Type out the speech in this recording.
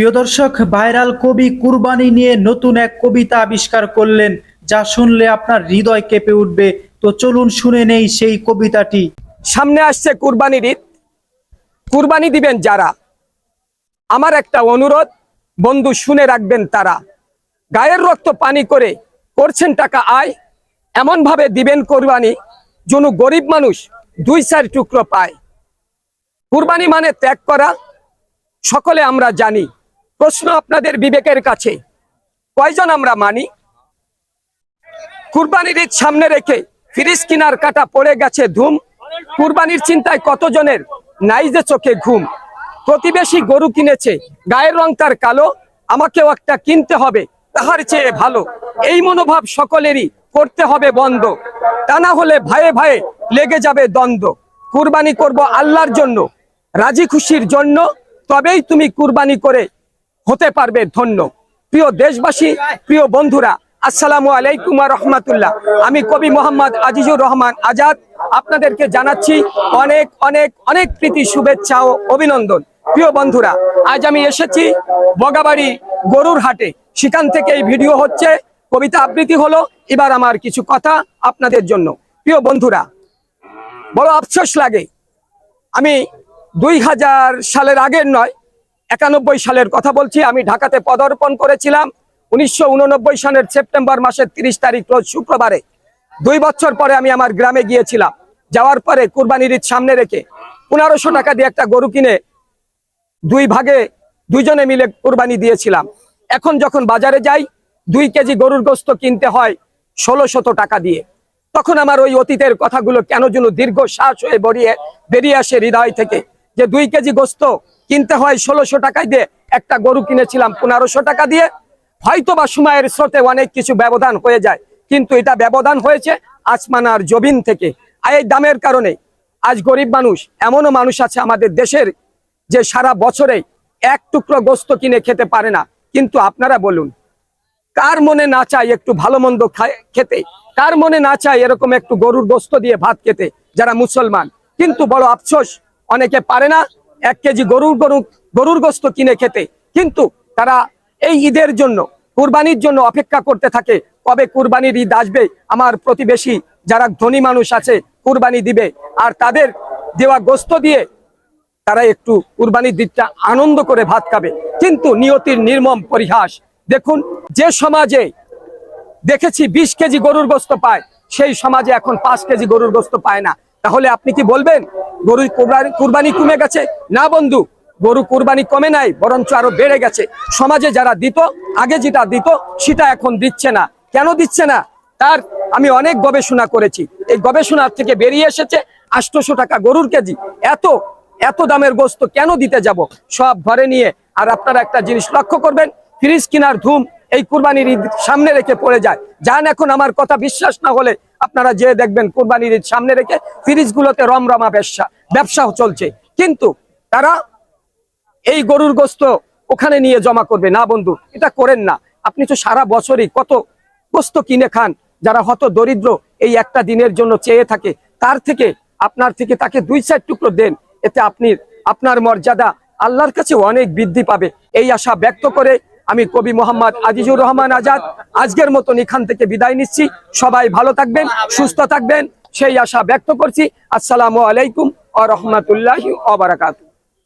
প্রিয় দর্শক, ভাইরাল কবি কুরবানি নিয়ে নতুন এক কবিতা আবিষ্কার করলেন। যা শুনলে আপনার হৃদয় কেঁপে উঠবে। তো চলুন শুনে নেই সেই কবিতাটি। সামনে আসছে কুরবানির ঈদ। কুরবানি দিবেন যারা? আমার একটা অনুরোধ, বন্ধু শুনে রাখবেন তারা। গায়ের রক্ত পানি করে করছেন টাকা আয় এমন ভাবে দিবেন কোরবানি যেন গরিব মানুষ দুই চার টুকরো পায়। কুরবানি মানে ত্যাগ করা, সকলে আমরা জানি। প্রশ্ন আপনাদের বিবেকের কাছে। কয়জন আমরা মানি? কুরবানির ঈদ সামনে রেখে ফ্রিজ কিনার কাটা পড়ে গেছে ধুম। কুরবানির চিন্তায় কতজনের নাই যে চোখে ঘুম? প্রতিবেশী গরু কিনেছে, গায়ের রং তার কালো, আমাকেও একটা কিনতে হবে, তাহার চেয়ে ভালো। এই মনোভাব সকলেরই করতে হবে বন্ধ। তা না হলে ভাইয়ে ভাইয়ে লেগে যাবে দ্বন্দ্ব। কুরবানি করব আল্লাহর জন্য, রাজি খুশির জন্য, তবেই তুমি কুরবানি করে হতে পারবে ধন্য। প্রিয় দেশবাসী, প্রিয় বন্ধুরা, আসসালামু আলাইকুম রহমাতুল্লাহ। আমি কবি মোহাম্মদ আজিজুর রহমান আজাদ। আপনাদেরকে জানাচ্ছি অনেক অনেক অনেক প্রীতি, শুভেচ্ছা ও অভিনন্দন। প্রিয় বন্ধুরা, আজ আমি এসেছি বগাবাড়ি গরুর হাটে। সেখান থেকে এই ভিডিও হচ্ছে, কবিতা আবৃত্তি হলো। এবার আমার কিছু কথা আপনাদের জন্য। প্রিয় বন্ধুরা, বড় আফসোস লাগে। আমি দুই হাজার সালের আগের নয় একানব্বই সালের কথা বলছি, আমি ঢাকাতে পদার্পণ করেছিলাম উনিশশো উননব্বই সালের সেপ্টেম্বর মাসের তিরিশ তারিখ, রোজ শুক্রবারে। দুই বছর পরে আমি আমার গ্রামে গিয়েছিলাম। যাওয়ার পরে কুরবানির ঈদ সামনে রেখে পনেরোশো টাকা দিয়ে একটা গরু কিনে দুই ভাগে, দুইজনে মিলে কুরবানি দিয়েছিলাম। এখন যখন বাজারে যাই, দুই কেজি গরুর গোস্ত কিনতে হয় ষোলো শত টাকা দিয়ে। তখন আমার ওই অতীতের কথাগুলো কেন যেন দীর্ঘ শ্বাস হয়ে বেরিয়ে বেরিয়ে আসে হৃদয় থেকে যে দুই কেজি গোস্ত কিনতে হয় ষোলোশো টাকায় দিয়ে একটা গরু কিনেছিলাম, পনেরোশো টাকা দিয়ে। হয়তো বা সময়ের স্রোতে অনেক কিছু ব্যবধান হয়ে যায়, কিন্তু এটা ব্যবধান হয়েছে আসমান আর জবিন থেকে। আর এই দামের কারণে আজ গরিব মানুষ, এমনও মানুষ আছে আমাদের দেশের যে সারা বছরে এক টুকরো গোস্ত কিনে খেতে পারে না। কিন্তু আপনারা বলুন, কার মনে না চায় একটু ভালো মন্দ খেতে? কার মনে না চায় এরকম একটু গরুর গোস্ত দিয়ে ভাত খেতে, যারা মুসলমান? কিন্তু বড় আফসোস, অনেকে পারে না এক কেজি গরুর গরু, গরুর গোস্ত কিনে খেতে। কিন্তু তারা এই ঈদের জন্য, কুরবানির জন্য অপেক্ষা করতে থাকে, কবে কুরবানির ঈদ আসবে, আমার প্রতিবেশী যারা ধনী মানুষ আছে, কুরবানি দিবে। আর তাদের দেওয়া গোস্ত দিয়ে তারা একটু কুরবানির দিকটা আনন্দ করে ভাত খাবে। কিন্তু নিয়তির নির্মম পরিহাস। দেখুন, যে সমাজে দেখেছি বিশ কেজি গরুর গোস্ত পায়, সেই সমাজে এখন পাঁচ কেজি গরুর গোস্ত পায় না। তাহলে আপনি কি বলবেন গরু কুরবানি কমে গেছে? না বন্ধু গরু কুরবানি কমে নাই, বরঞ্চ আরও বেড়ে গেছে। সমাজে যারা দিত, আগে যেটা দিত, সেটা এখন দিচ্ছে না। কেন দিচ্ছে না? তার আমি অনেক গবেষণা করেছি। এই গবেষণার থেকে বেরিয়ে এসেছে আটশোশো টাকা গরুর কেজি। এত এত দামের গোস্ত কেন দিতে যাব? সব ঘরে নিয়ে। আর আপনারা একটা জিনিস লক্ষ্য করবেন, ফ্রিজ কেনার ধুম এই কুরবানির ঈদ সামনে রেখে পড়ে যায়। যান এখন আমার কথা বিশ্বাস না হলে আপনারা যে দেখবেন কুরবানির ঈদ সামনে রেখে ফ্রিজগুলোতে রমরমা ব্যবসা ব্যবসা চলছে। কিন্তু তারা এই গরুর গোস্ত ওখানে নিয়ে জমা করবে। না বন্ধু, এটা করেন না। আপনি তো সারা বছরই কত গোস্ত কিনে খান, যারা হত দরিদ্র, এই একটা দিনের জন্য চেয়ে থাকে। তার থেকে, আপনার থেকে তাকে দুই চার টুকরো দেন। এতে আপনি, আপনার মর্যাদা আল্লাহর কাছে অনেক বৃদ্ধি পাবে। এই আশা ব্যক্ত করে আমি কবি মোহাম্মদ আজিজুর রহমান আজাদ। আজকের মতন এখান থেকে বিদায় নিচ্ছি। সবাই ভালো থাকবেন, সুস্থ থাকবেন। সেই আশা ব্যক্ত করছি। আসসালামু আলাইকুম আ রহমতুল্লাহ আবরাকাত